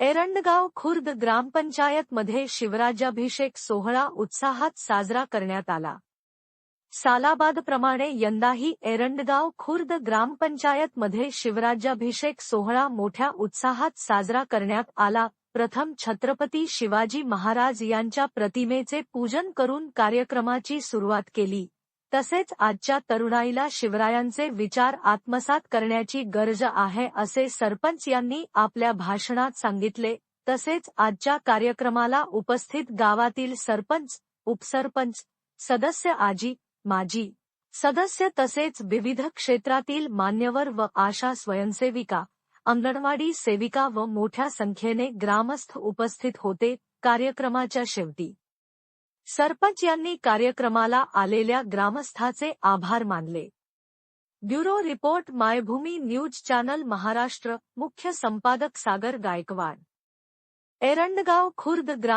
एरंडगाव खुर्द ग्रामपंचायत मध्ये शिवराज्याभिषेक सोहळा उत्साहात साजरा करण्यात आला. सालाबादप्रमाणे यंदाही एरंडगाव खुर्द ग्रामपंचायत मध्ये शिवराज्याभिषेक सोहळा मोठ्या उत्साहात साजरा करण्यात आला. प्रथम छत्रपती शिवाजी महाराज यांच्या प्रतिमेचे पूजन करून कार्यक्रमाची सुरुवात केली. तसेच आजच्या तरुणाईला शिवरायांचे विचार आत्मसात करण्याची गरज आहे असे सरपंच यांनी आपल्या भाषणात सांगितले. तसेच आजच्या कार्यक्रमाला उपस्थित गावातील सरपंच उपसरपंच सदस्य आजी माजी सदस्य तसेच विविध क्षेत्रातील मान्यवर व आशा स्वयंसेविका अंगणवाडी सेविका व मोठ्या संख्येने ग्रामस्थ उपस्थित होते. कार्यक्रमाच्या शेवटी सरपंच यांनी कार्यक्रमाला आलेल्या ग्रामस्थाचे आभार मानले. Bureau report Maibhumi news channel Maharashtra. मुख्य संपादक सागर गायकवाड. एरंडगाव खुर्द ग्राम